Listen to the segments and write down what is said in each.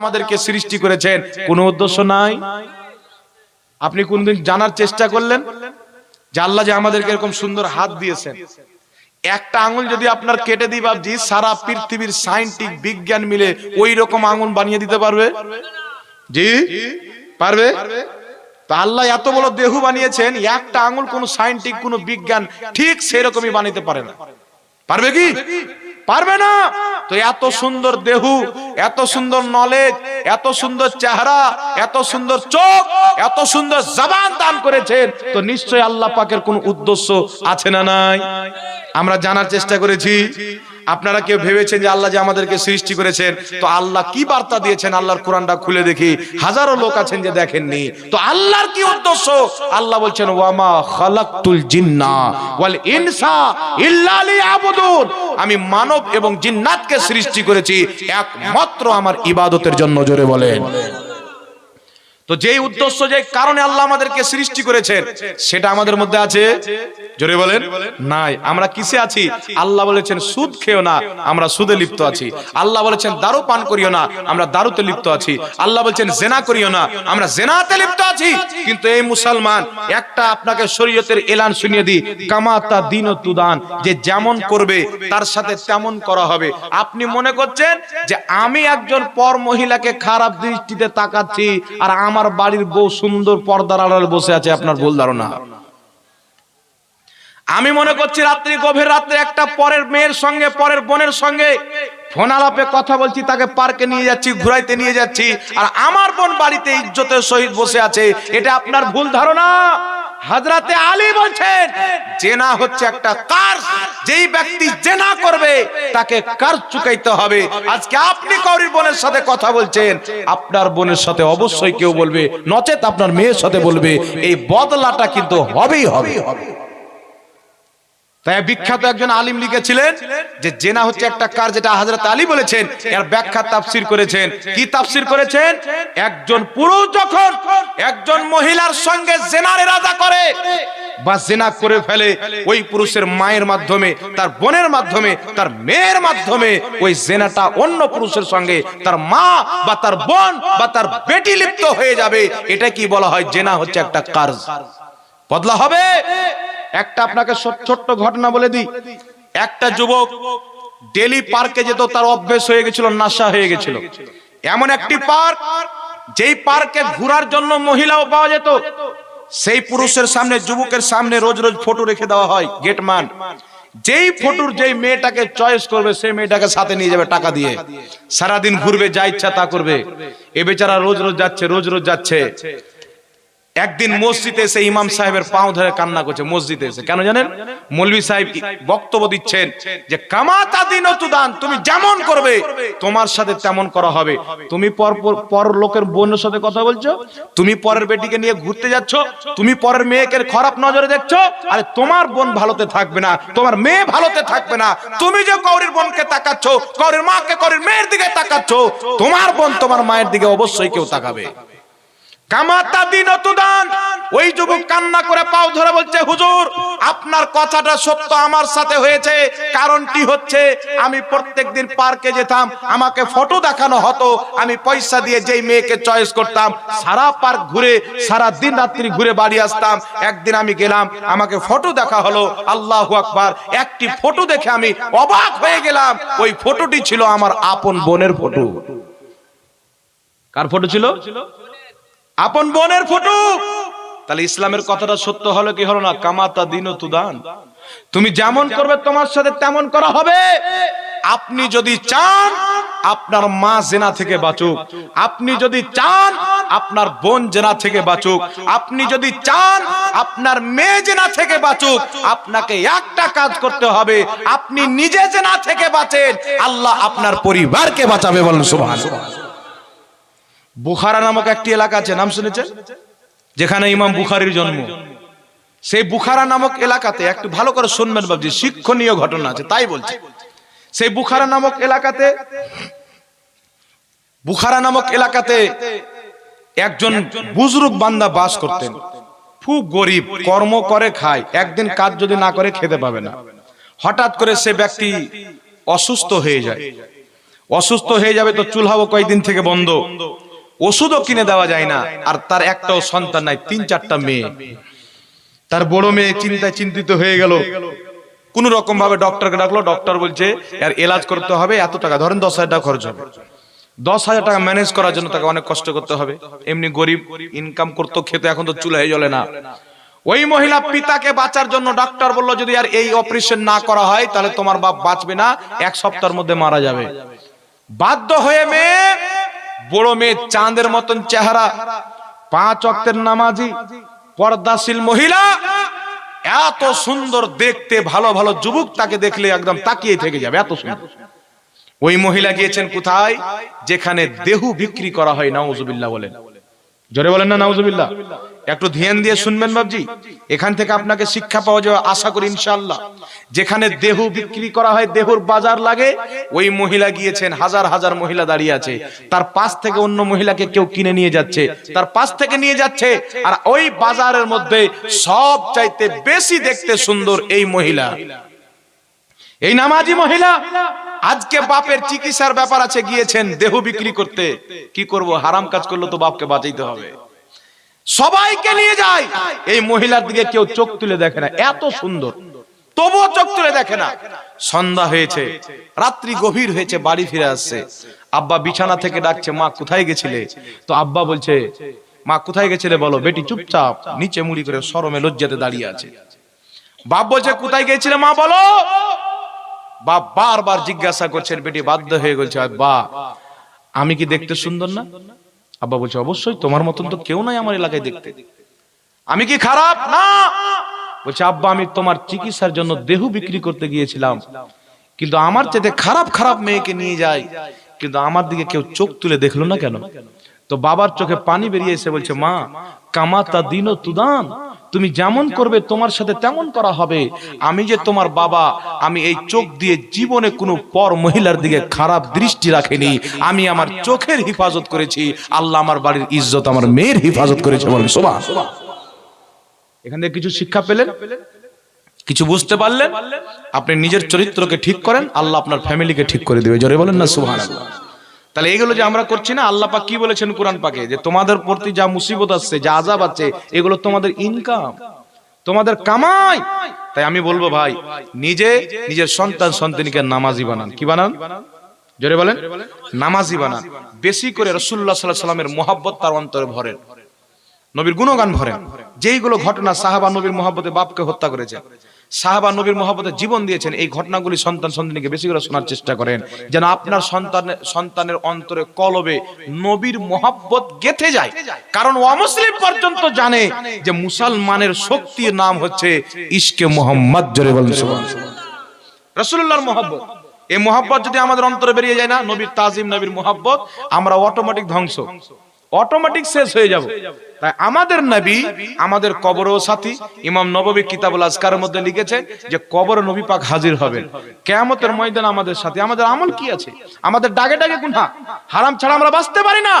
আমাদেরকে সৃষ্টি করেছেন। কোনো উদ্দেশ্য নাই? আপনি কোনদিন জানার চেষ্টা করলেন? যে আল্লাহ যে আমাদেরকে এরকম সুন্দর হাত দিয়েছেন। একটা আঙুল যদি আপনার কেটে দিই বাবজি সারা পৃথিবীর সাইন্টিফিক বিজ্ঞান মিলে ওই রকম আঙুল বানিয়ে দিতে পারবে? জি? পারবে? তা আল্লাহ এত বড় দেহু বানিয়েছেন একটা আঙুল কোন সাইন্টিফিক কোন বিজ্ঞান ঠিক সেরকমই বানাইতে পারে না। পারবে কি? পারবে না? তো এত সুন্দর দেহ, এত সুন্দর নলেজ এত সুন্দর চেহারা, এত সুন্দর চোখ, এত সুন্দর জবান দান করেছেন, তো নিশ্চয় আল্লাহ পাকের কোন উদ্দেশ্য আছে না নাই? আমরা জানার চেষ্টা করেছি আপনারা কেউ ভেবেছেন যে আল্লাহ যে আমাদেরকে সৃষ্টি করেছেন, তো আল্লাহ কি বার্তা দিয়েছেন? আল্লাহর কোরআনটা খুলে দেখি। হাজারো লোক আছেন যে দেখেননি। তো আল্লাহর কি উদ্দেশ্য? আল্লাহ বলছেন, ওয়ামা খালাকতুল জিন্না ওয়াল ইনসা ইল্লা লিয়াবুদুন। আমি মানব এবং জিন্নাতকে সৃষ্টি করেছি, একমাত্র আমার ইবাদতের জন্য, জোরে বলেন। তো যেই উদ্দেশ্য, যে কারণে আল্লাহ আমাদেরকে সৃষ্টি করেছেন, সেটা আমাদের মধ্যে আছে। জোরে বলেন, নাই। আমরা কিসে আছি? আল্লাহ বলেছেন, সুদ খেও না, আমরা সুদে লিপ্ত আছি। আল্লাহ বলেছেন, দারু পান করিও না, আমরা দারুতে লিপ্ত আছি। আল্লাহ বলেছেন, জেনা করিও না, আমরা জেনাতে লিপ্ত আছি। কিন্তু এই মুসলমান, একটা আপনাকে শরীয়তের এলান শুনিয়ে দিই কামাতা দিন তুদান, যে যেমন করবে, তার সাথে তেমন করা হবে। আপনি মনে করছেন যে আমি একজন পর মহিলাকে খারাপ দৃষ্টিতে তাকাচ্ছি, আর আমার বাড়ির বউ সুন্দর পর্দার আড়ালে বসে আছে, আপনার ভুল ধারণা। আমি মনে করছি রাত্রি গভীর রাত্রে একটা পরের মেয়ের সঙ্গে, পরের বোনের সঙ্গে ফোন আলাপে কথা বলছি, তাকে পার্কে নিয়ে যাচ্ছি, ঘুরাইতে নিয়ে যাচ্ছি, আর আমার বোন বাড়িতে ইজ্জতের সহিত বসে আছে, এটা আপনার ভুল ধারণা? হাজরাতে আলী বলছেন, জেনা হচ্ছে একটা কার যেই ব্যক্তি জেনা করবে, তাকে কার চুকাইতে হবে। আজকে আপনি কৌরির বোনের সাথে কথা বলছেন, আপনার বোনের সাথে অবশ্যই কেউ বলবে, নচেত আপনার মেয়ের সাথে বলবে, এই বদলাটা কিন্তু হবেই হবে। তাই বিখ্যাত একজন আলিম লিখেছিলেন যে জেনা হচ্ছে একটা কার যেটা হযরত আলী বলেছেন, এর ব্যাখ্যা তাফসীর করেছেন। কি তাফসীর করেছেন? একজন পুরুষ যখন একজন মহিলার সঙ্গে জেনার ইরাদা করে বা জেনা করে ফেলে, ওই পুরুষের মায়ের মাধ্যমে, তার বোনের মাধ্যমে, তার মেয়ের মাধ্যমে, ওই জেনাটা অন্য পুরুষের সঙ্গে তার মা বা তার বোন বা তার বেটি লিপ্ত হয়ে যাবে। এটা কি বলা হয়? জেনা হচ্ছে একটা কার্জ বদলা হবে? একটা আপনাকে ছোট্ট ঘটনা বলে দিই। একটা যুবক ডেলি পার্কে যেত, তার অভ্যেস হয়ে গেছিল, নাশা হয়ে গেছিল। এমন একটি পার্ক, যেই পার্কে ঘোরার জন্য মহিলাও পাওয়া যেত। সেই পুরুষের সামনে, যুবকের সামনে রোজ রোজ ফটো রেখে দেওয়া হয় গেটম্যান যেই ফটোর যেই মেয়েটাকে চয়েস করবে, সেই মেয়েটাকে সাথে নিয়ে যাবে টাকা দিয়ে। সারাদিন ঘুরবে, যা ইচ্ছা তা করবে। এ বেচারা রোজ রোজ যাচ্ছে, রোজ রোজ যাচ্ছে। একদিন মসজিদে এসে ইমাম সাহেবের পাও ধরে কান্না করছে, মসজিদে এসে। কেন জানেন? মৌলভী সাহেব বক্তব্য দিচ্ছেন যে কামাতা দিন দান তুমি যেমন করবে, তোমার সাথে তেমন করা হবে। তুমি পর- পর লোকের বোনের সাথে কথা বলছো, তুমি পরের বেটিকে নিয়ে ঘুরতে যাচ্ছ, তুমি পরের মেয়েকে খারাপ নজরে দেখছ, আরে তোমার বোন ভালোতে থাকবে না, তোমার মেয়ে ভালোতে থাকবে না। তুমি যে কৌরির বোনকে তাকাচ্ছ কৌরির মাকে কৌরির মেয়ের দিকে তাকাচ্ছ, তোমার বোন তোমার মায়ের দিকে অবশ্যই কেউ তাকাবে। কামাতা দিন দান ওই যুবক কান্না করে পাও ধরে বলছে, হুজুর, আপনার কথাটা সত্য আমার সাথে হয়েছে। কারণটি হচ্ছে, আমি প্রত্যেকদিন পার্কে যেতাম, আমাকে ফটো দেখানো হতো, আমি পয়সা দিয়ে যেই মেয়েকে চয়েস করতাম, সারা পার্ক ঘুরে, সারা দিন রাত্রি ঘুরে বাড়ি আসতাম। একদিন আমি গেলাম, আমাকে ফটো দেখা হলো, আল্লাহু আকবার, একটি ফটো দেখে আমি অবাক হয়ে গেলাম। ওই ফটোটি ছিল আমার আপন বোনের ফটো। কার ফটো ছিল? আপন বোনের ফটো। তাহলে ইসলামের কথাটা সত্য হলো কি হলো না? কামাতা দিন তুদান। তুমি যেমন করবে তোমার সাথে তেমন করা হবে। আপনি যদি চান, আপনার মা জেনা থেকে বাঁচুক। আপনি যদি চান, আপনার বোন জেনা থেকে বাঁচুক। আপনি যদি চান, আপনার মেয়ে জেনা থেকে বাঁচুক। আপনাকে একটা কাজ করতে হবে। আপনি নিজে জেনা থেকে বাঁচেন। আল্লাহ আপনার পরিবারকে বাঁচাবে বলেন সুবহানাল্লাহ। বুখারা নামক একটি এলাকা আছে, নাম শুনেছেন? যেখানে ইমাম বুখারির জন্ম। সেই বুখারা নামক এলাকাতে একটু ভালো করে শুনবেন বাবজি, শিক্ষণীয় ঘটনা আছে, তাই বলছি। সেই বুখারা নামক এলাকাতে, বুখারা নামক এলাকাতে একজন বুজরুক বান্দা বাস করতেন। খুব গরিব, কর্ম করে, খায়। একদিন কাজ যদি না করে, খেতে পাবে না। হঠাৎ করে সে ব্যক্তি অসুস্থ হয়ে যায়। অসুস্থ হয়ে যাবে তো চুলহাও কয়েকদিন থেকে বন্ধ? ওষুধও কিনে দেওয়া যায় না। আর তার একটাও সন্তান নাই, তিন চারটা মেয়ে। তার বড় মেয়ে চিন্তায় চিন্তিত হয়ে গেল। কোন রকম ভাবে ডক্টরকে ডাকলো, ডক্টর বলছে আর এলাজ করতে হবে, এত টাকা, ধরেন দশ হাজার টাকা খরচ হবে। দশ হাজার টাকা ম্যানেজ করার জন্য তাকে অনেক কষ্ট করতে হবে। এমনি গরিব ইনকাম করতো, খেতে, এখন তো চুলায় জ্বলে না। ওই মহিলা পিতাকে বাঁচার জন্য ডাক্তার বলল, যদি আর এই অপারেশন না করা হয়, তাহলে তোমার বাপ বাঁচবে না, এক সপ্তাহের মধ্যে মারা যাবে। বাধ্য হয়ে মেয়ে বড় মেয়ে চাঁদের মতন চেহারা, পাঁচ অক্তের নামাজি, পর্দাশীল মহিলা, এত সুন্দর দেখতে, ভালো ভালো যুবক তাকে দেখলে একদম তাকিয়ে থেকে যাবে, এত সুন্দর। ওই মহিলা গিয়েছেন কোথায়? যেখানে দেহু বিক্রি করা হয়, নাউজুবিল্লাহ বলেন। জোরে বলেন না, নাউজুবিল্লাহ। একটু ধ্যান দিয়ে শুনবেন বাবজি এখান থেকে আপনাকে শিক্ষা পাওয়া যাবে, আশা করি ইনশাআল্লাহ। যেখানে দেহ বিক্রি করা হয়, দেহুর বাজার লাগে, ওই মহিলা গিয়েছেন, হাজার হাজার মহিলা দাঁড়িয়ে আছে। তার পাশ থেকে অন্য মহিলাকে কেউ কিনে নিয়ে যাচ্ছে, তার পাশ থেকে নিয়ে যাচ্ছে, আর ওই বাজারের মধ্যে সব চাইতে বেশি দেখতে সুন্দর এই মহিলা। এই নামাজি মহিলা, আজকে বাপের চিকিৎসার ব্যাপার আছে, গিয়েছেন দেহ বিক্রি করতে। কি করব? হারাম কাজ করলে তো বাপকে বাঁচাইতে হবে। সবাইকে নিয়ে যায়। এই মহিলার দিকে কেউ চোখ তুলে দেখে না। এত সুন্দর। তবুও চোখ তুলে দেখে না। সন্ধ্যা হয়েছে। রাত্রি গভীর হয়েছে, বাড়ি ফিরে আসছে। আব্বা বিছানা থেকে ডাকছে, মা, কোথায় গেছিলে? তো আব্বা বলছে, মা, কোথায় গেছিলে বলো? বেটি চুপচাপ নিচে মুড়ি করে সরমে লজ্জাতে দাঁড়িয়ে আছে। বাপ বলছে, কোথায় গেছিলে মা বলো? বাপ বারবার জিজ্ঞাসা করছেন, বেটি, বাধ্য হয়ে বলছে বা, আমি কি দেখতে সুন্দর না? আব্বা বলছে, অবশ্যই, তোমার মতন তো কেউ নাই আমার এলাকায় দেখতে। আমি কি খারাপ? না! বলছে, আব্বা, আমি তোমার চিকিৎসার জন্য দেহ বিক্রি করতে গিয়েছিলাম। কিন্তু আমার চেয়ে খারাপ খারাপ মেয়েকে নিয়ে যায়। কিন্তু আমার দিকে কেউ চোখ তুলে দেখল না কেন? তো বাবার চোখে পানি বেরিয়ে এসে বলছে, মা, কামাতা দিন তুদান। তুমি যেমন করবে তোমার সাথে তেমন করা হবে। আমি যে তোমার বাবা, আমি এই চোখ দিয়ে জীবনে কোনো পর মহিলার দিকে খারাপ দৃষ্টি রাখিনি। আমি আমার চোখের হিফাজত করেছি। আল্লাহ আমার বাড়ির ইজ্জত, আমার মেয়ের হিফাজত করেছে বলেন শোভা এখান থেকে কিছু শিক্ষা পেলেন? কিছু বুঝতে পারলেন? আপনি নিজের চরিত্রকে ঠিক করেন, আল্লাহ আপনার ফ্যামিলিকে ঠিক করে দেবে। জোরে বলেন না সুহান তাহলে এগুলো যে আমরা করছি না, আল্লাহ পাক কি বলেছেন কোরআন পাকে? যে তোমাদের প্রতি যা মুসিবত আসছে, যা আজাব আছে, এগুলো তোমাদের ইনকাম তোমাদের কামাই। তাই আমি বলব ভাই, নিজে নিজের সন্তান সন্তানীকে নামাজি বানান। কি বানান? জোরে বলেন? নামাজি বানান। বেশি করে রসুল্লাহ সাল্লাহ সাল্লামের মোহাব্বত তার অন্তরে ভরেন। নবীর গুণগান ভরেন। যেইগুলো ঘটনা সাহাবা নবীর মোহাব্বতে বাপকে হত্যা করেছে। সাহাবা নবীর মোহাব্বতে জীবন দিয়েছেন, এই ঘটনাগুলি সন্তান সন্তানীকে বেশি করে শোনার চেষ্টা করেন। যেন আপনার সন্তানের সন্তানের অন্তরে কলবে নবীর মোহাব্বত গেথে যায়। কারণ অমুসলিম পর্যন্ত জানে যে মুসলমানের শক্তির নাম হচ্ছে ইশকে মোহাম্মদ, জোরে রসুল্লাহর মোহাব্বত। এই মোহাব্বত যদি আমাদের অন্তরে বেরিয়ে যায় না, নবীর তাজিম, নবীর মহাব্বত, আমরা অটোমেটিক ধ্বংস। অটোমেটিক শেষ হয়ে যাব। তাই আমাদের নবী, আমাদের কবরও সাথী, ইমাম নববী কিতাবুল আজকারের মধ্যে লিখেছে যে কবর নবী পাক হাজির হবেন। কেয়ামতের ময়দান আমাদের সাথে, আমাদের আমল কি আছে? আমাদের ডাগে ডাগে গুনাহ। হারাম ছাড়া আমরা বাঁচতে পারি না।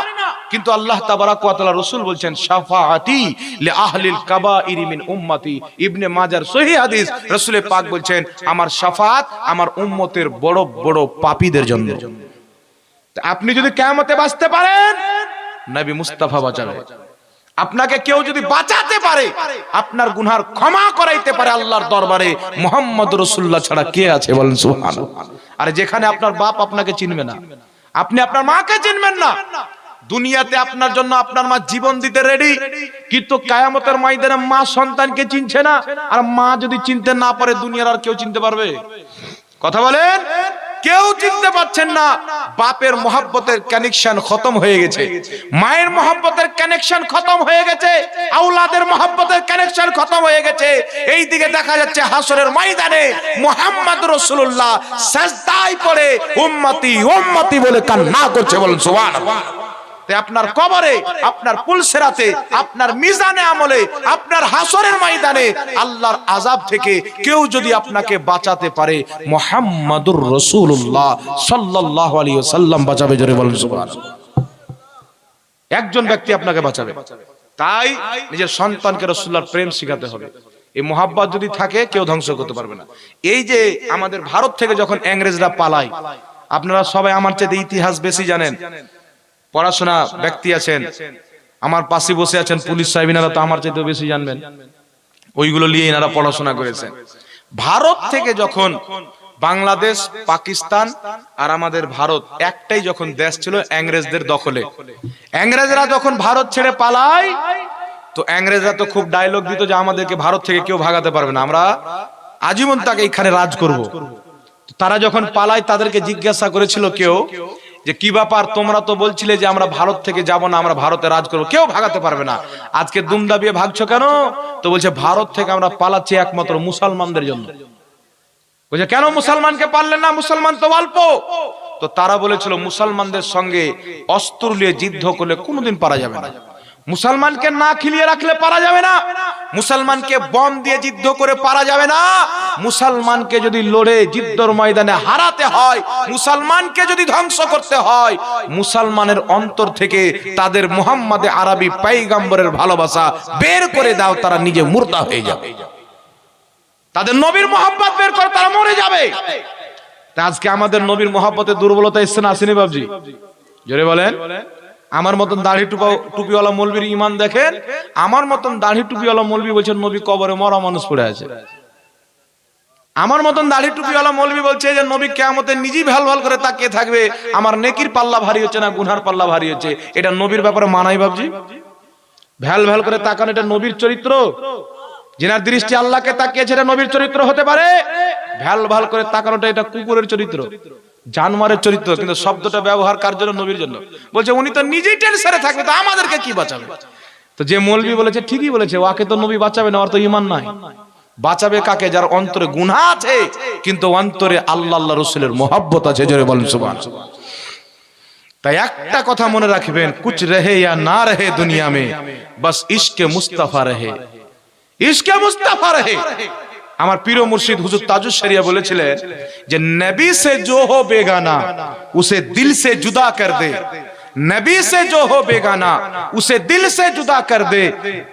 কিন্তু আল্লাহ তাবারাক ওয়া তাআলা রাসূল বলছেন, শাফাআতি লি আহলিল কাবাইরি মিন উম্মতি। ইবনে মাজার সহিহ হাদিস রাসূল পাক বলছেন, আমার শাফাত আমার উম্মতের বড় বড় পাপীদের জন্য। আপনি যদি কেয়ামতে বাঁচতে পারেন নবী মুস্তাফা বাঁচাবে। আপনাকে কেউ যদি বাঁচাতে পারে, আপনার গুনহার ক্ষমা করাইতে পারে আল্লাহর দরবারে, মোহাম্মদ রসুল্লাহ ছাড়া কে আছে বলেন সুহান আর যেখানে আপনার বাপ আপনাকে চিনবে না, আপনি আপনার মাকে চিনবেন না। দুনিয়াতে আপনার জন্য আপনার মা জীবন দিতে রেডি কিন্তু কায়ামতের ময়দানে মা সন্তানকে চিনছে না। আর মা যদি চিনতে না পারে, দুনিয়ার আর কেউ চিনতে পারবে? কথা বলেন? কেউ চিনতে পারছেন না, বাপের মহাব্বতের কানেকশন খতম হয়ে গেছে। মায়ের মহাব্বতের কানেকশন খতম হয়ে গেছে, আউলাদের মহাব্বতের কানেকশন খতম হয়ে গেছে। এই দিকে দেখা যাচ্ছে হাসরের ময়দানে মোহাম্মদ রসুল্লাহ সাজদায় পড়ে, উম্মতি উম্মতি বলে কান্না করছে বলেন সুবহানাল্লাহ। তাই আপনার কবরে, আপনার পুলসেরাতে, আপনার মিজানে আমলে, আপনার হাসরের ময়দানে আল্লাহর আজাব থেকে কেউ যদি আপনাকে বাঁচাতে পারে, মোহাম্মদুর রসুল্লাহ সাল্লাল্লাহু আলাইহি ওয়াসাল্লাম বাঁচাবে জোরে বলেন একজন ব্যক্তি আপনাকে বাঁচাবে। তাই নিজের সন্তানকে রসুল্লাহর প্রেম শিখাতে হবে। এই মোহাব্বত যদি থাকে, কেউ ধ্বংস করতে পারবে না। এই যে আমাদের ভারত থেকে যখন ইংরেজরা পালায়, আপনারা সবাই আমার চেয়ে ইতিহাস বেশি জানেন। পড়াশোনা ব্যক্তি আছেন, আমার পাশে বসে আছেন পুলিশ সাহেব এনারা তো আমার চাইতে বেশি জানবেন। ওইগুলো নিয়ে এনারা পড়াশোনা করেছেন। ভারত থেকে যখন বাংলাদেশ, পাকিস্তান আর আমাদের ভারত একটাই যখন দেশ ছিল ইংরেজদের দখলে। ইংরেজরা যখন ভারত ছেড়ে পালায়, তো ইংরেজরা তো খুব ডায়লগ দিত যে আমাদেরকে ভারত থেকে কেউ ভাগাতে পারবে না। আমরা আজীবন তাকে এখানে রাজ করব। তারা যখন পালায়, তাদেরকে জিজ্ঞাসা করেছিল কেউ যে কি ব্যাপার, তোমরা তো বলছিলে যে আমরা ভারত থেকে যাব না, আমরা ভারতে রাজ করব। কেউ ভাগাতে পারবে না। আজকে দুম দাবিয়ে ভাগছো কেন? তো বলছে, ভারত থেকে আমরা পালাচ্ছি একমাত্র মুসলমানদের জন্য। বলছে, কেন মুসলমানকে পারলেন না? মুসলমান তো অল্প। তো তারা বলেছিল, মুসলমানদের সঙ্গে অস্ত্র নিয়ে যুদ্ধ করলে কোনোদিন পারা যাবে না। মুসলমানকে না খিলিয়ে রাখলে পারা যাবে না। মুসলমানকে বম দিয়ে যুদ্ধ করে পারা যাবে না। মুসলমানকে যদি লড়ে যুদ্ধর ময়দানে হারাতে হয়, মুসলমানকে যদি ধ্বংস করতে হয়, মুসলমানের অন্তর থেকে তাদের মোহাম্মদে আরবি পাইগাম্বরের ভালোবাসা বের করে দাও, তারা নিজে মুর্দা হয়ে যাবে। তাদের নবীর মোহাম্মত বের করে তারা মরে যাবে। আজকে আমাদের নবীর মোহাম্মতে দুর্বলতা এসছে না আসেনি বাবজি? জোরে বলেন। আমার মতন দাড়ি টুপা টুপিওয়ালা মলবির ইমান দেখেন, আমার মতন দাড়ি টুপিওয়ালা মলবি বলছেন, নবী কবরে মরা মানুষ পড়ে আছে। আমার মতন দাড়ি টুপিওয়ালা মলবি বলছে যে, নবী কেয়ামতে নিজেই ভালো ভালো করে তাকিয়ে থাকবে, আমার নেকির পাল্লা ভারী হচ্ছে না, গুনহার পাল্লা ভারী হচ্ছে, এটা নবীর ব্যাপারে মানাই বাবজি ভ্যাল ভ্যাল করে তাকানো, এটা নবীর চরিত্র? যেনার দৃষ্টি আল্লাহকে তাকিয়েছে, এটা নবীর চরিত্র হতে পারে? ভ্যাল ভালো করে তাকানোটা, এটা কুকুরের চরিত্র। জানোয়ারের চরিত্র, কিন্তু শব্দটা ব্যবহার কার জন্য? নবীর জন্য। বলছে, উনি তো নিজেই টেনশনে থাকবে, তো আমাদেরকে কি বাঁচাবে? তো যে মৌলবি বলেছে, ঠিকই বলেছে ওকে তো নবী বাঁচাবে না, ওর তো ইমান নাই। বাঁচাবে কাকে? যার অন্তরে গুনাহ আছে, কিন্তু অন্তরে আল্লাহ আল্লাহ রসুলের মহাব্বত আছে, জোরে বলেন সুবান তাই একটা কথা মনে রাখবেন, কুছ রহে ইয়া না রহে দুনিয়া মে, বস ইশকে মুস্তাফা রহে। ইশকে মুস্তাফা রহে। আমার পীর মুর্শিদ হুজুর তাজুস শরিয়া বলেছিলেন যে নবী সে জো হো বেগানা, উসে দিল সে জুদা কর দে। নবী সে জো হো বেগানা, উসে দিল সে জুদা কর দে।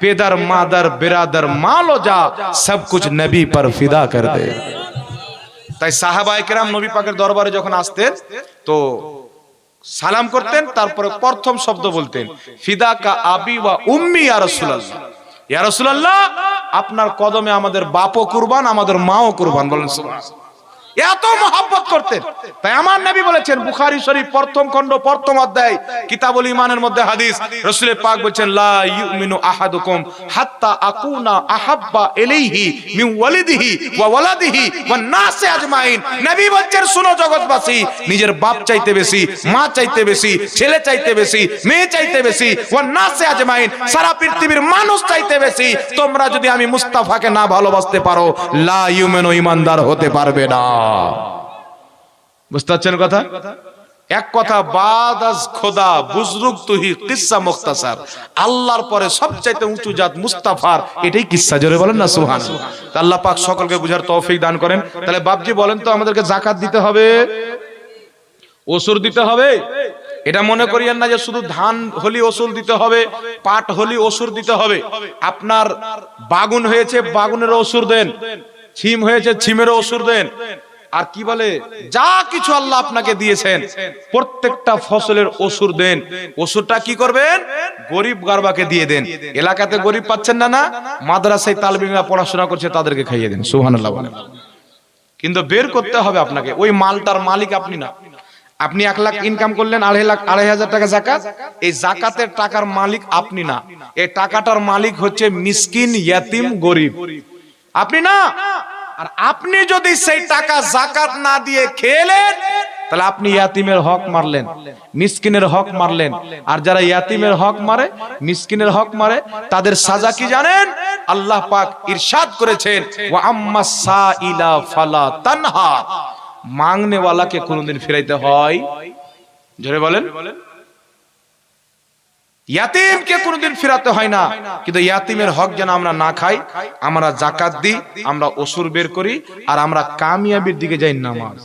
পেদার মাদার বিরাদার মাল যা, সব কুছ নবী পর ফিদা কর দে। তাই সাহাবা একরাম নবী পাকের দরবারে যখন আসতেন, তো সালাম করতেন, তারপরে প্রথম শব্দ বলতেন, ফিদা কা আবি ওয়া উম্মি ইয়া রাসূলুল্লাহ। ইয়া রাসূলুল্লাহ আপনার কদমে আমাদের বাপও কুরবান আমাদের মাও কুরবান বলেন এত মহব্বত করতেন। তাই আমার নবী বলেছেন, বুখারী শরীফ প্রথম খণ্ড, প্রথম অধ্যায়, কিতাবুল ইমানের মধ্যে হাদিস। রাসূল পাক বলেন লা ইউমিনু আহাদুকুম হাত্তা আকুনা আহাব্বা ইলাইহি মিন ওয়ালিদিহি ওয়া ওয়ালাদিহি ওয়ান নাসি আজমাইন। নবী বলেন শুনো জগৎবাসী, নিজের বাপ চাইতে বেশি, মা চাইতে বেশি, ছেলে চাইতে বেশি, মেয়ে চাইতে বেশি ওয়ান নাসি আজমাইন। সারা পৃথিবীর মানুষ চাইতে বেশি, তোমরা যদি আমি মুস্তাফাকে না ভালোবাসতে পারো, লা ইউমিনু ইমানদার হতে পারবে না। বুঝতে পারছেন কথা? এক কথা বাদ আজ খোদা বুজরুক তুহি কিসসা মুখতাসার আল্লাহর পরে সবচাইতে উঁচু জাত মুস্তাফার, এটাই কিসসা জোরে বলেন না সুবহান তা আল্লাহ পাক সকলকে বুঝার তৌফিক দান করেন। তাহলে বাপজি বলেন তো, আমাদেরকে জাকাত দিতে হবে? ওসুর দিতে হবে? এটা মনে করিয়েন না যে শুধু ধান হলি ওসুর দিতে হবে, পাট হলি ওসুর দিতে হবে। আপনার বাগুন হয়েছে বাগুনের ওসুর দেন। ছিম হয়েছে, ছিমেরও ওসুর দেন। আর কি বলে? যা কিছু আল্লাহ আপনাকে দিয়েছেন, প্রত্যেকটা ফসলের ওসুর দেন। ওসুরটা কি করবেন? গরিব গারবাকে দিয়ে দেন। এলাকাতে গরিব পাচ্ছেন না না, মাদ্রাসায় তালবিমা পড়াশোনা করছে, তাদেরকে খাইয়ে দেন। বলেন। কিন্তু বের করতে হবে আপনাকে। ওই মালটার মালিক আপনি না। আপনি এক লাখ ইনকাম করলেন, আড়াই লাখ, আড়াই হাজার টাকা জাকাত। এই জাকাতের টাকার মালিক আপনি না। এই টাকাটার মালিক হচ্ছে মিসকিন, ইয়াতিম, গরিব। আপনি না? আর আপনি যদি সেই টাকা জাকাত না দিয়ে খেলেন, তাহলে আপনি ইয়াতিমের হক মারলেন, মিসকিনের হক মারলেন। আর যারা ইয়াতিমের হক মারে, মিসকিনের হক মারে, তাদের সাজা কি জানেন? আল্লাহ পাক ইরশাদ করেছেন, ওয়া আম্মা সাইলা ফালা তানহা। মাংনে ওয়ালাকে কোনোদিন ফিরাইতে হয়? জোরে বলেন। ইয়াতিমকে কোনোদিন ফিরাতে হয় না। কিন্তু ইয়াতিমের হক যেন আমরা না খাই, আমরা জাকাত দিই, আমরা অসুর বের করি, আর আমরা কামিয়াবির দিকে যাই নামাজ।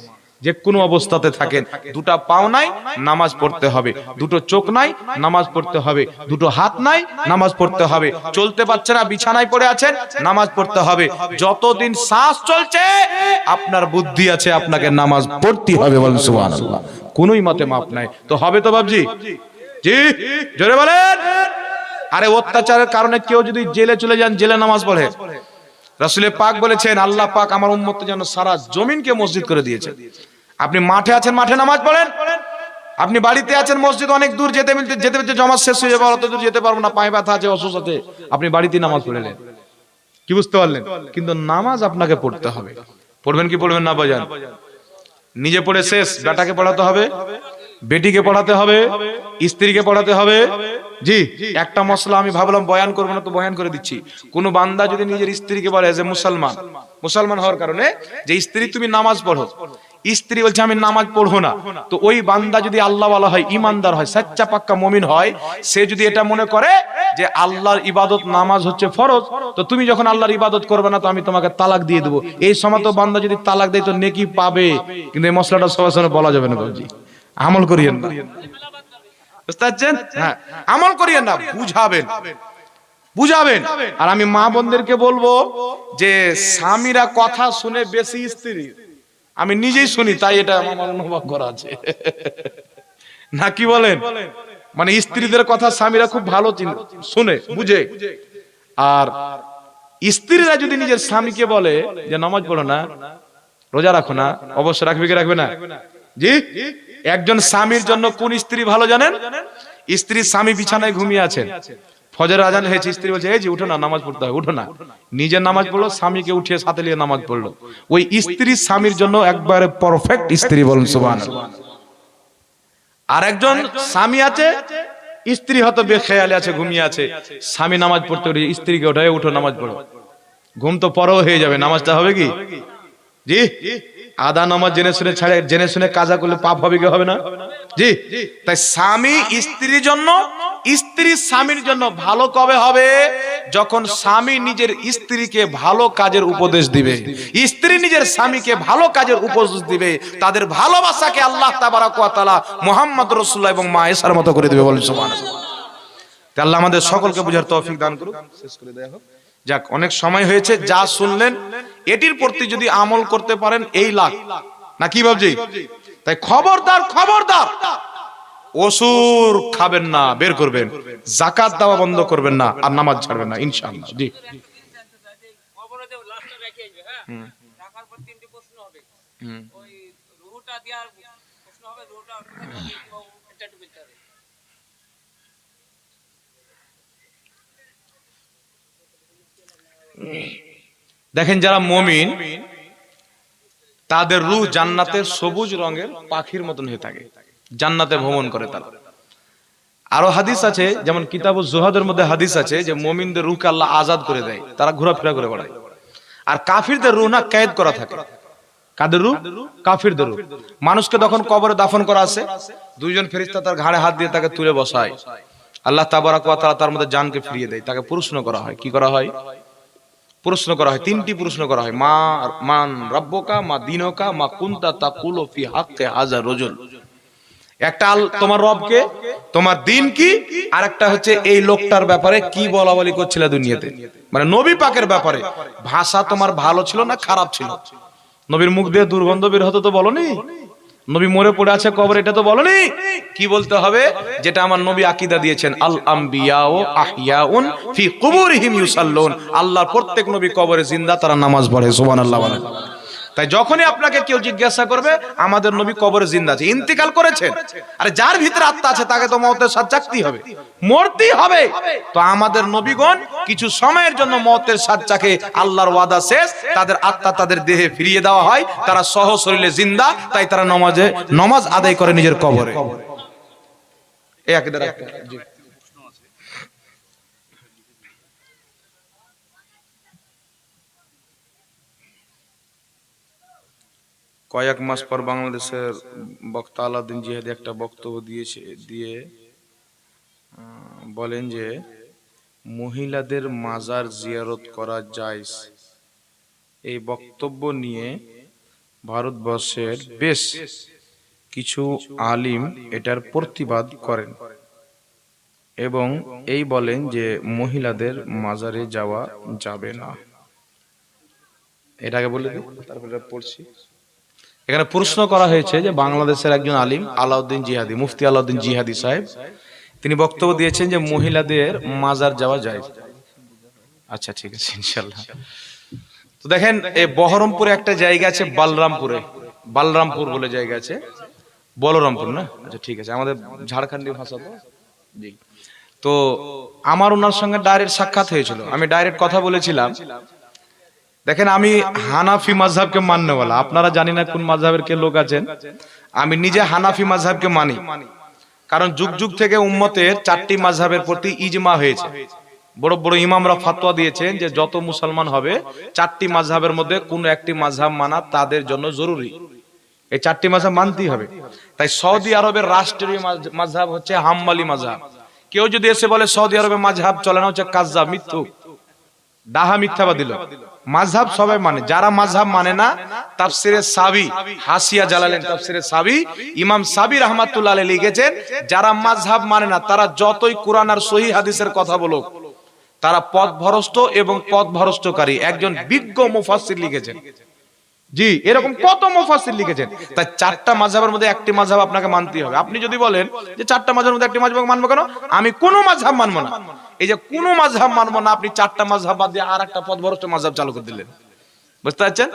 যে কোনো অবস্থাতে থাকেন দুটা পাও নাই, নামাজ পড়তে হবে। দুটো চোখ নাই, নামাজ পড়তে হবে। দুটো হাত নাই, নামাজ পড়তে হবে। চলতে পারছে না, বিছানায় পড়ে আছেন, নামাজ পড়তে হবে। যতদিন শ্বাস চলছে, আপনার বুদ্ধি আছে, আপনাকে নামাজ পড়তে হবে বলেন সুবহানাল্লাহ। কোনোই মতে মাপ নাই। তো হবে তো বাবজি জি, জোরে বলেন। আরে, অত্যাচারের কারণে কেউ যদি জেলে চলে যান, জেলে নামাজ পড়ে। রাসুলে পাক বলেছেন, আল্লাহ পাক আমার উম্মত যেন সারা জমিনকে মসজিদ করে দিয়েছে। আপনি মাঠে আছেন, মাঠে নামাজ পড়েন। আপনি বাড়িতে আছেন, মসজিদ অনেক দূর, যেতে মিলতে যেতে যেতে জমা শেষ হয়ে যাবে, অত দূর যেতে পারব না, পায়ে ব্যথা আছে, অসুস্থ আছে, আপনি বাড়িতে নামাজ পড়লেন কি বুঝতে পারলেন? কিন্তু নামাজ আপনাকে পড়তে হবে। পড়বেন কি পড়বেন না বাজান নিজে পড়ে শেষ, বেটাকে পড়াতে হবে। বেটিকে পড়াতে হবে, স্ত্রীকে পড়াতে হবে। জি, একটা মশলা আমি ভাবলাম বয়ান করব না তো বয়ান করে দিচ্ছি। কোন বান্দা যদি নিজের স্ত্রীকে বলে যে মুসলমান মুসলমান হওয়ার কারণে যে স্ত্রী তুমি নামাজ পড়ো, স্ত্রী বলছে আমি নামাজ পড়ব না। তো ওই বান্দা যদি আল্লাহ ওয়ালা হয়, ইমানদার হয় সাচ্চা পাক্কা মমিন হয়, সে যদি এটা মনে করে যে আল্লাহর ইবাদত নামাজ হচ্ছে ফরজ, তো তুমি যখন আল্লাহর ইবাদত করবে না তো আমি তোমাকে তালাক দিয়ে দেবো। এই সময় তো বান্দা যদি তালাক দেয় তো নেকি পাবে। কিন্তু এই মশলাটা সবার সঙ্গে বলা যাবে না, বাবুজি। আমল করিয়েন না। বুঝতে পারছেন হ্যাঁ আমল করিয়েন না বুঝাবেন। বুঝাবেন। আর আমি মা বোনদেরকে বলব যে স্বামীরা কথা শুনে বেশি স্ত্রী। আমি নিজেই শুনি তাই এটা আমার অনুভব করা আছে। না কি বলেন? মানে স্ত্রীদের কথা স্বামীরা খুব ভালো শুনে বুঝে। আর স্ত্রীরা যদি নিজের স্বামীকে বলে যে নামাজ পড়ো না রোজা রাখো না অবশ্য রাখবে কি রাখবে না? জি? একজন স্বামীর জন্য কোন স্ত্রী ভালো জানেন? স্ত্রী স্বামী বিছানায় ঘুমিয়ে আছেন। ফজর আজান হয়েছে, স্ত্রী বলছে, এই যে, উঠো না, নামাজ পড়তে হবে, উঠো না। নিজের নামাজ পড়ল, স্বামীকে উঠিয়ে সাথে নিয়ে নামাজ পড়ল। ওই স্ত্রী স্বামীর জন্য একবারে পারফেক্ট স্ত্রী বলুন সুবান আর একজন স্বামী আছে, স্ত্রী হয়তো বেখেয়ালে আছে, ঘুমিয়ে আছে। স্বামী নামাজ পড়তে উঠে, স্ত্রীকে ওঠায় উঠো, নামাজ পড়ো। ঘুম তো পরেও হয়ে যাবে, নামাজটা হবে কি? জি? আদা নামাজ জেনে শুনে ছাড়ে, জেনে শুনে কাজা করলে পাপ হবে কি হবে না? জি। তাই স্বামী স্ত্রীর জন্য, স্ত্রী স্বামীর জন্য ভালো কবে হবে? যখন স্বামী নিজের স্ত্রীকে ভালো কাজের উপদেশ দিবে। স্ত্রী নিজের স্বামীকে ভালো কাজের উপদেশ দিবে। তাদের ভালোবাসাকে আল্লাহ তাবারাক ওয়া তাআলা মুহাম্মদ রাসূলুল্লাহ এবং মা এসার মতো করে দিবে সুবহানাল্লাহ। তাই আল্লাহ আমাদের সকলকে বুঝার তৌফিক দান করুক। শেষ করে দেয়া হোক। যাক অনেক সময় হয়েছে যা শুনলেন এটির প্রতি যদি আমল করতে পারেন এই লাখ। না কি ভাবছি তাই খবরদার খবরদার। ওসুর খাবেন না বের করবেন। জাকাত দেওয়া বন্ধ করবেন না আর নামাজ ছাড়বেন না ইনশাআল্লাহ জি। খবরে যে লাস্টে রেখে আসবে হ্যাঁ রাখার পর তিনটি প্রশ্ন হবে ওই রুহুটা দেওয়ার প্রশ্ন হবে রুহুটা এটা একটু বলতে হবে দেখেন যারা মমিন, তাদের রূহ জান্নাতের সবুজ রঙের পাখির মতন হয়ে থাকে। জান্নাতে ভ্রমণ করে তারা। আরও হাদিস আছে, যেমন কিতাব জোহাদের মধ্যে হাদিস আছে যে মমিনদের রুহকে আল্লাহ আজাদ করে দেয়। তারা ঘোরাফেরা করে বেড়ায়। আর কাফিরদের রুহ না কয়েদ করা থাকে। কাদের রূপ কাফিরদের রূপ মানুষকে তখন কবরে দাফন করা আছে। দুইজন ফেরিস্তা তার ঘাড়ে হাত দিয়ে তাকে তুলে বসায়। আল্লাহ তাবারাক তাআলা তার মধ্যে জানকে ফিরিয়ে দেয়। তাকে প্রশ্ন করা হয়, কি করা হয়? প্রশ্ন করা হয়, তিনটি প্রশ্ন করা হয়, মা, মান রব্বকা, মা দিনকা, মা কুনতা তাকুলু ফি হাক্কে হাজার রজুল। একটা তোমার রবকে, তোমার দিন কি আর একটা হচ্ছে এই লোকটার ব্যাপারে কি বলা বলি করছিল দুনিয়াতে? মানে নবী পাকের ব্যাপারে, ভাষা তোমার ভালো ছিল না খারাপ ছিল? নবীর মুখ দিয়ে দুর্গন্ধ বের হতো তো বলনি? নবী মরে পড়ে আছে কবর এটা তো বলনি? কি বলতে হবে? যেটা আমার নবী আকিদা দিয়েছেন আল আম্বিয়াও আহিয়াউন ফি কুবুরিহিম ইউসাল্লুন। আল্লাহর প্রত্যেক নবী কবরে জিন্দা তারা নামাজ পড়ে সুবহানাল্লাহ বলেন তাই যখনই আপনাকে কেউ জিজ্ঞাসা করবে, আমাদের নবী কবরে জিন্দা আছে, ইন্তিকাল করেছেন। আরে যার ভিতরে আত্মা আছে তাকে তো মতের সাথে চাকতেই হবে। মরতেই হবে। তো আমাদের নবীগণ কিছু সময়ের জন্য মতের সাথ চাকে আল্লাহর ওয়াদা শেষ, তাদের আত্মা তাদের দেহে ফিরিয়ে দেওয়া হয়। তারা সহ শরীরে জিন্দা, তাই তারা নমাজে, নমাজ আদায় করে নিজের কবরে। এই আকিদা রাখতে হবে। জি। কয়েক মাস পর বাংলাদেশের বক্তা আলাউদ্দিন জিহাদি একটা বক্তব্য দিয়েছে, দিয়ে বলেন যে, মহিলাদের মাজার জিয়ারত করা যায় এই বক্তব্য নিয়ে ভারতবর্ষের বেশ কিছু আলিম এটার প্রতিবাদ করেন এবং এই বলেন যে, মহিলাদের মাজারে যাওয়া যাবে না। এটাকে বলে তারপরে পড়ছি। এখানে প্রশ্ন করা হয়েছে যে বাংলাদেশের একজন আলিম, আলাউদ্দিন জিহাদি, মুফতি আলাউদ্দিন জিহাদি সাহেব, তিনি বক্তব্য দিয়েছেন যে মহিলাদের মাজার যাওয়া যায়। আচ্ছা ঠিক আছে ইনশাল্লাহ তো দেখেন, এই বহরমপুরে একটা জায়গা আছে বালরামপুরে। বালরামপুর বলে জায়গা আছে। বলরামপুর না? আচ্ছা ঠিক আছে, আমাদের ঝাড়খণ্ডী ভাষা তো। তো আমার ওনার সঙ্গে ডাইরেক্ট সাক্ষাৎ হয়েছিল। আমি ডাইরেক্ট কথা বলেছিলাম। দেখেন, আমি হানাফি মাযহাবকে মান্যওয়ালা। আপনারা জানি না কোন মাযহাবের কে লোক আছেন। আমি নিজে হানাফি মাযহাবকে মানি। কারণ যুগ যুগ থেকে উম্মতের চারটি মাযহাবের প্রতি ইজমা হয়েছে। বড় বড় ইমামরা ফাতোয়া দিয়েছেন যে যত মুসলমান হবে, চারটি মাযহাবের মধ্যে কোন একটি মাযহাব মানা তাদের জন্য জরুরি। এই চারটি মাযহাব মানতেই হবে। তাই সৌদি আরবের রাষ্ট্রীয় মাযহাব হচ্ছে হাম্বালি মাযহাব। কেউ যদি এসে বলে সৌদি আরবের মাযহাব চলে না, হচ্ছে কাজ্জাব, মিথ্যুক। ডাহা মিথ্যাবা দিল। মাঝহাব সবাই মানে। যারা মাঝহাব মানে না, তাফসিরে সাবি, হাসিয়া জালালেন তাফসিরে সাবি, ইমাম সাবি রহমাতুল্লাহ আলাইহি লিখেছেন, যারা মাঝহাব মানে না, তারা যতই কোরআন আর সহি হাদিসের কথা বলুক, তারা পথ পথভ্রষ্ট এবং পথ পথভ্রষ্টকারী। একজন বিজ্ঞ মুফাসসির লিখেছেন। জি, এরকম কত মুফাসসির লিখেছেন। তাই চারটা মাযহাবের মধ্যে একটি মাযহাব আপনাকে মানতেই হবে। আপনি যদি বলেন যে চারটা মাযহাবের মধ্যে একটি মাযহাব মানবো কেন? আমি কোনো মাযহাব মানবো না। এই যে কোনো মাযহাব মানবো না, আপনি চারটা মাযহাব বাদ দিয়ে আর একটা পথভ্রষ্ট মাযহাব চালু করে দিলেন। বুঝতে পারছেন?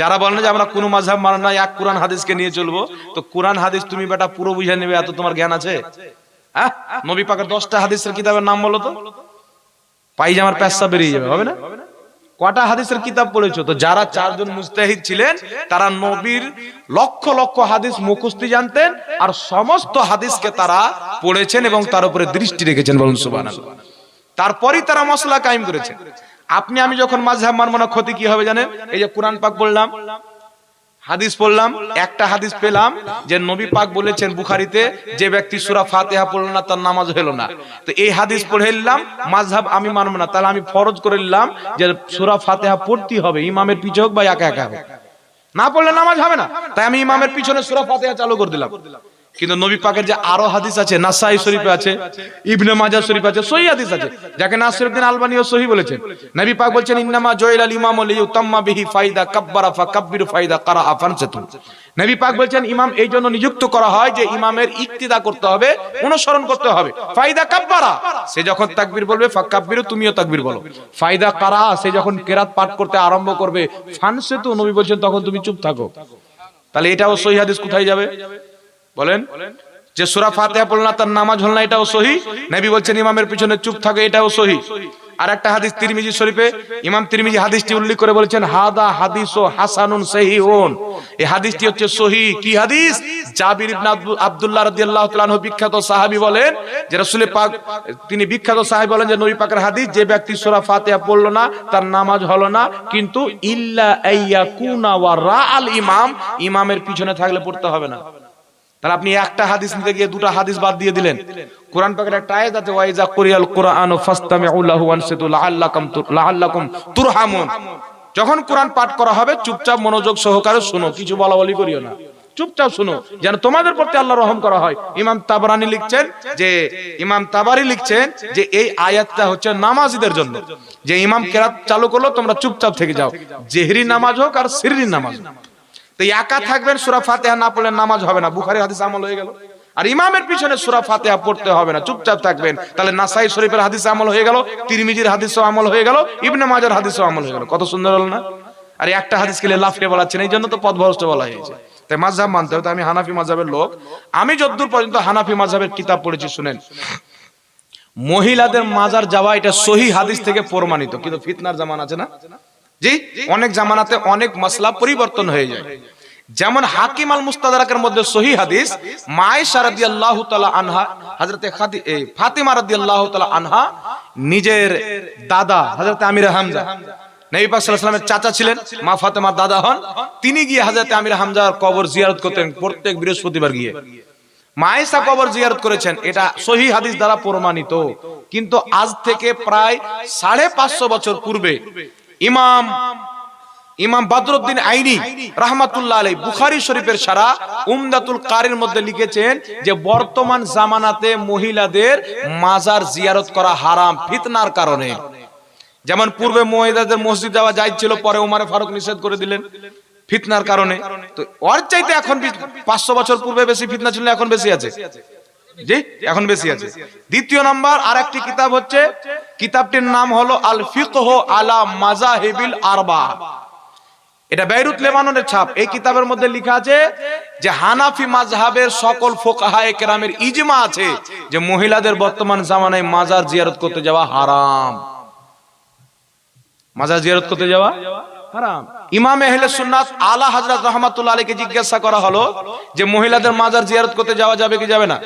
যারা বলেন যে আমরা কোনো মাযহাব মানো না, এক কোরআন হাদিসকে নিয়ে চলবো, তো কোরআন হাদিস তুমি বেটা পুরো বুঝে নেবে, এত তোমার জ্ঞান আছে? হ্যাঁ? নবী পাকের দশটা হাদিসের কিতাবের নাম বলো তো। পাইজামার পেশা বেরিয়ে যাবে, হবে না? কটা হাদিসের কিতাব পড়েছো? তো যারা চারজন মুস্তাহিদ ছিলেন, তারা নবীর লক্ষ লক্ষ হাদিস মুখস্তি জানতেন আর সমস্ত হাদিসকে তারা পড়েছেন এবং তার উপরে দৃষ্টি রেখেছেন বলুন সুবহানাল্লাহ। তারপরই তারা মশলা কায়েম করেছেন। আপনি, আমি যখন মাঝহাব মানব না, ক্ষতি কি হবে জানেন? এই যে কোরআন পাক বললাম হাদিস পড়লাম, একটা হাদিস পেলাম যে নবী পাক বলেছেন বুখারিতে, যে ব্যক্তি সুরা ফাতেহা পড়ল না, তার নামাজ হলো না। তো এই হাদিস পড়ে নিলাম মাঝহাব আমি মানব না, তাহলে আমি ফরজ করে নিলাম যে সুরা ফাতেহা পড়তেই হবে, ইমামের পিছে হোক বা একা একা হোক। না পড়লে নামাজ হবে না, তাই আমি ইমামের পিছনে সুরা ফাতেহা চালু করে দিলাম। কিন্তু নবী পাকের যে আরও হাদিস আছে, নাসাই শরীফে আছে, ইবনে মাজাহ শরীফে আছে, সহি হাদিস আছে, যাকে নাসিরউদ্দিন আলবানীও সহি বলেছেন। নবী পাক বলছেন, ইন্নামা জয়ল আল ইমাম লিউতাম্মা বিহি ফাইদা কাব্বারা ফাকাব্বিরু ফাইদা কারা ফানসাতু। নবী পাক বলছেন, ইমাম এই জন্য নিযুক্ত করা হয় যে ইমামের ইক্তিদা করতে হবে, অনুসরণ করতে হবে। ফাইদা কাব্বারা, সে যখন তাকবীর বলবে, ফাকাব্বিরু তুমিও তাকবীর বলো। ফাইদা কারা সে যখন কেরাত পাঠ করতে আরম্ভ করবে, ফানসাতু, নবী বলছেন, তখন তুমি চুপ থাকো। তাহলে এটাও সহি হাদিস কোথায় যাবে? বলেন, যে সূরা ফাতিহা পড়ল না তার নামাজ হল না, এটাও সহি? নবী বলছেন, ইমামের পিছনে চুপ থাকে, এটাও সহি। আর একটা হাদিস তিরমিজি শরীফে, ইমাম তিরমিজি হাদিসটি উল্লেখ করে বলেছেন, হাদা হাদিস ও হাসানুন সহিহুন। এই হাদিসটি হচ্ছে সহি। কি হাদিস? জাবির ইবনে আব্দুল্লাহ রাদিয়াল্লাহু তাআলা বিখ্যাত সাহাবী বলেন, যে রাসূল পাক তিনি বিখ্যাত সাহাবী বলেন যে, নবী পাকের হাদিস, যে ব্যক্তি সূরা ফাতিহা পড়ল না, তার নামাজ হলো না, কিন্তু ইল্লা আইয়াকুনা ওয়া রাআল ইমাম, ইমামের পিছনে থাকলে পড়তে হবে না। তাহলে আপনি একটা হাদিস নিতে গিয়ে দুটো হাদিস বাদ দিয়ে দিলেন। কোরআন পাকের একটা আয়াত আছে ওয়াইজা কুরিয়াল কুরআন ফাসতামিউ লাহু ওয়ানসিতু লাআল্লাকুম লাআল্লাকুম তুরহামুন। যখন কোরআন পাঠ করা হবে, চুপচাপ মনোযোগ সহকারে শুনো, কিছু বলা বলি করিও না। চুপচাপ শুনো, যেন তোমাদের প্রতি আল্লাহ রহম করা হয়। ইমাম তাবারানি লিখছেন যে, ইমাম তাবারি লিখছেন যে, এই আয়াতটা হচ্ছে নামাজীদের জন্য। যে ইমাম কেরাত চালু করল, তোমরা চুপচাপ থেকে যাও। জেহরি নামাজ হোক আর সিররি নামাজ হোক। তো একা থাকবেন সূরা ফাতিহা না পড়লে নামাজ হবে না। বুখারী হাদিস আমল হয়ে গেল। আর ইমামের পিছনে সূরা ফাতিহা পড়তে হবে না। চুপচাপ থাকবেন। তাহলে নাসাই শরীফের হাদিস আমল হয়ে গেল তিরমিজির হাদিসও আমল হয়ে গেল ইবনে মাজার হাদিসও আমল হয়ে গেল। কত সুন্দর হলো না? আর একটা হাদিস খেলে লাফিয়ে বলাচ্ছেন এই জন্য তো পথভ্রষ্ট বলা হয়েছে। তাই মাযহাব মানতে হবে। আমি হানাফি মাযহাবের লোক। আমি যতদূর পর্যন্ত হানাফি মাযহাবের কিতাব পড়েছি শুনেন। মহিলাদের মাজার যাওয়া এটা সহি হাদিস থেকে প্রমাণিত। কিন্তু ফিতনার জামান আছে না? জি, অনেক জামানাতে অনেক মাসলা পরিবর্তন হয়ে যায়। যেমন হাকিম আল মুস্তাদারাকের মধ্যে সহি হাদিস, মায়েশা রাদিয়াল্লাহু তাআলা আনহা, হযরতে ফাতিমা রাদিয়াল্লাহু তাআলা আনহা নিজের দাদা, হযরতে আমির হামজা। নবী পাক সাল্লাল্লাহু চাচা ছিলেন, মা ফাতেমার দাদা হন। তিনি গিয়ে হযরতে আমির হামজার কবর জিয়ারত করতেন প্রত্যেক বৃহস্পতিবার গিয়ে। মায়েশা কবর জিয়ারত করেছেন, এটা সহি হাদিস দ্বারা প্রমাণিত। কিন্তু আজ থেকে প্রায় সাড়ে পাঁচশো বছর পূর্বে ইমাম ইমাম বাদরুদ্দিন আইনি রাহমাতুল্লাহ আলাই বুখারী শরীফের সারা উমদাতুল কারির মধ্যে লিখেছেন যে বর্তমান জামানাতে মহিলাদের মাজার জিয়ারত করা হারাম, ফিতনার কারণে। যেমন পূর্বে মহিলাদের মসজিদ যাওয়া যাই ছিল, পরে উমারে ফারুক নিষেধ করে দিলেন, ফিতনার কারণে। তো ওর চাইতে এখন পাঁচশো বছর পূর্বে বেশি ফিতনা ছিল, এখন বেশি আছে। জি, এখন বেশি আছে। দ্বিতীয় নাম্বার আর একটি কিতাব হচ্ছে, কিতাবটির নাম হলো আল ফিকহ আলা মাজাহিবিল আরবা। এটা বেরুত লেবাননের ছাপ। এই কিতাবের মধ্যে লেখা আছে যে হানাফি মাযহাবের সকল ফোকাহায়ে কেরামের ইজমা আছে যে মহিলাদের বর্তমান জামানায় মাজার জিয়ারত করতে যাওয়া হারাম। মাজার জিয়ারত করতে যাওয়া হারাম। ইমাম সুন্নাত আলা হযরত রাহমাতুল্লাহ আলাইকে জিজ্ঞাসা করা হলো যে মহিলাদের মাজার জিয়ারত করতে যাওয়া যাবে কি যাবে না?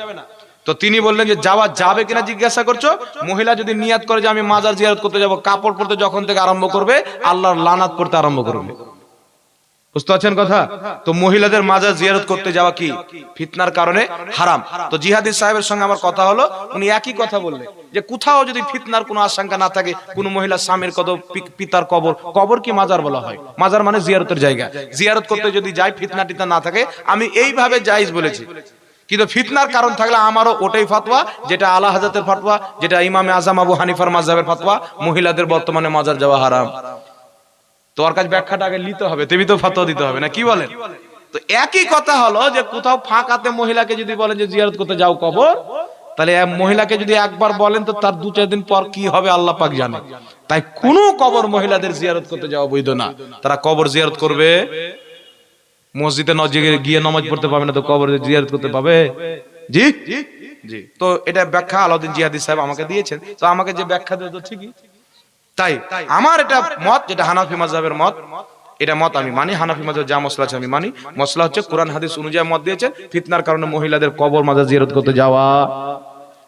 তো তিনি বললেন যে যাওয়া যাবে কিনা জিজ্ঞাসা করছ? মহিলা যদি নিয়াত করে যে আমি মাজার জিয়ারত করতে যাব কাপড় পরতে যখন থেকে আরম্ভ করবে আল্লাহর লানাত পড়তে আরম্ভ করবে। বুঝতে পারছেন কথা? তো মহিলাদের মাজার জিয়ারত করতে যাওয়া কি? ফিতনার কারণে হারাম। তো জিহাদি সাহেবের সঙ্গে আমার কথা হলো উনি একই কথা বললেন যে কোথাও যদি ফিতনার কোনো আশঙ্কা না থাকে কোন মহিলা স্বামীর কত পিতার কবর কবর কি মাজার বলা হয়? মাজার মানে জিয়ারতের জায়গা। জিয়ারত করতে যদি যাই ফিতনা টিতনা না থাকে আমি এইভাবে জায়েজ বলেছি। কিন্তু ফিতনার কারণ থাকলে আমারও ওটাই ফাতোয়া যেটা আলা হাজাতের ফাতোয়া যেটা ইমামে আজম আবু হানিফার মাযহাবের ফাতোয়া মহিলাদের বর্তমানে মাজার যাওয়া হারাম। তোর কাছে ব্যাখ্যাটা আগে নিতে হবে, তুমি তো ফতোয়া দিতে হবে না, কি বলেন? তো একই কথা হলো যে কোথাও ফাঁকাতে মহিলাকে যদি বলেন যে জিয়ারত করতে যাও কবর, তাহলে মহিলাকে যদি একবার বলেন তো তার দু চার দিন পর কি হবে আল্লাহ পাক জানে। তাই কোন কবর মহিলাদের জিয়ারত করতে যাওয়া বৈধ না। তারা কবর জিয়ারত করবে মসজিদে গিয়ে নামাজ পড়তে পাবে না তো কবর জিয়ারত করতে পাবে জি? জি। তো এটা ব্যাখ্যা আলাউদ্দিন জিহাদি সাহেব আমাকে দিয়েছেন। তো আমাকে যে ব্যাখ্যা দিল তো ঠিকই। তাই আমার এটা মত, যেটা হানাফি মাযহাবের মত, এটা মত আমি মানি। হানাফি মাযহাব যা মশলা আছে আমি মানি। মশলা হচ্ছে কোরআন, হাদিস অনুযায়ী মত দিয়েছেন। ফিতনার কারণে মহিলাদের কবর মাজার জিয়ারত করতে যাওয়া।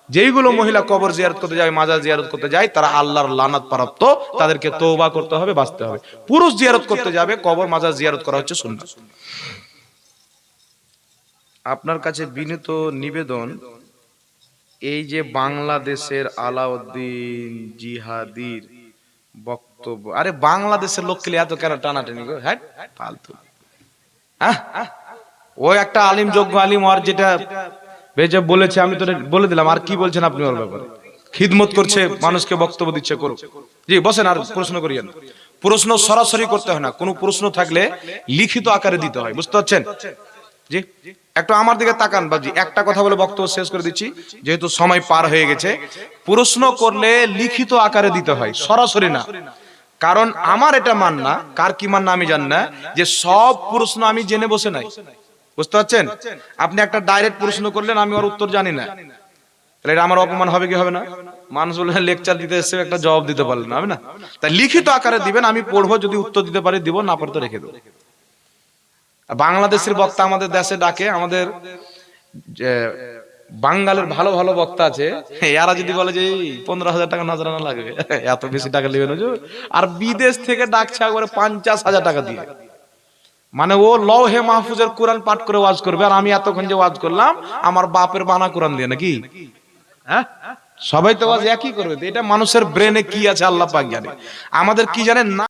যেইগুলো মহিলা কবর জিয়ারত করতে যায় মাজার জিয়ারত করতে যায় তারা আল্লাহর লানাত প্রাপ্ত তাদেরকে তওবা করতে হবে বাঁচতে হবে। পুরুষ জিয়ারত করতে যাবে কবর মাজার জিয়ারত করা হচ্ছে সুন্নাত। আপনার কাছে বিনীত নিবেদন এই যে বাংলাদেশের আলাউদ্দিন জিহাদির বক্তব্য আরে বাংলাদেশের লোককে এত কেন টানাটানি হ্যাঁ ফালতু। ও একটা আলিম যোগ্য আলিম আর যেটা বেজে বলেছে, আমি তো বলে দিলাম, আর কি বলছেন আপনি ওর ব্যাপারে? খিদমত করছে, মানুষকে বক্তব্য দিচ্ছে করুক। জি, বসেন আর প্রশ্ন করিয়েন। প্রশ্ন সরাসরি করতে হয় না, কোনো প্রশ্ন থাকলে লিখিত আকারে দিতে হয়, বুঝতে পারছেন? জি, একটু আমার দিকে তাকান, বাবজি, একটা কথা বলে বক্তব্য শেষ করে দিচ্ছি, যেহেতু সময় পার হয়ে গেছে। প্রশ্ন করলে লিখিত আকারে দিতে হয়, সরাসরি না। কারণ আমার এটা মান না কার কি মান না আমি জানি না, যে সব প্রশ্ন আমি জেনে বসে নাই। বুঝতে পারছেন? আপনি একটা ডাইরেক্ট প্রশ্ন করলেন, আমি ওর উত্তর জানি না। তাহলে আমার অপমান হবে কি হবে না? মানুষ বলে লেকচার দিতে এসে একটা জবাব দিতে পারলেন, হবে না? তাই লিখিত আকারে দিবেন, আমি পড়ব, যদি উত্তর দিতে পারি, দিব, না রেখে বাংলাদেশের বক্তা আমাদের দেশে ডাকে, আমাদের বাঙ্গালের ভালো ভালো বক্তা আছে। এরা যদি বলে যে পনেরো হাজার টাকা নজরানা লাগবে। এত বেশি টাকা নেবেন আর বিদেশ থেকে ডাকছে, একবারে পঞ্চাশ হাজার টাকা দিয়ে। মানে ও লহে মাহফুজের কোরআন পাঠ করে ওয়াজ করবে, আর আমি এতক্ষণ যে ওয়াজ করলাম, আমার বাপের বানা কোরআন দিয়ে নাকি? হ্যাঁ? সবাই তো ওয়াজ একই করবে এটা মানুষের ব্রেনে কি আছে আল্লাহ পাক জানে। আমাদের কি জানে না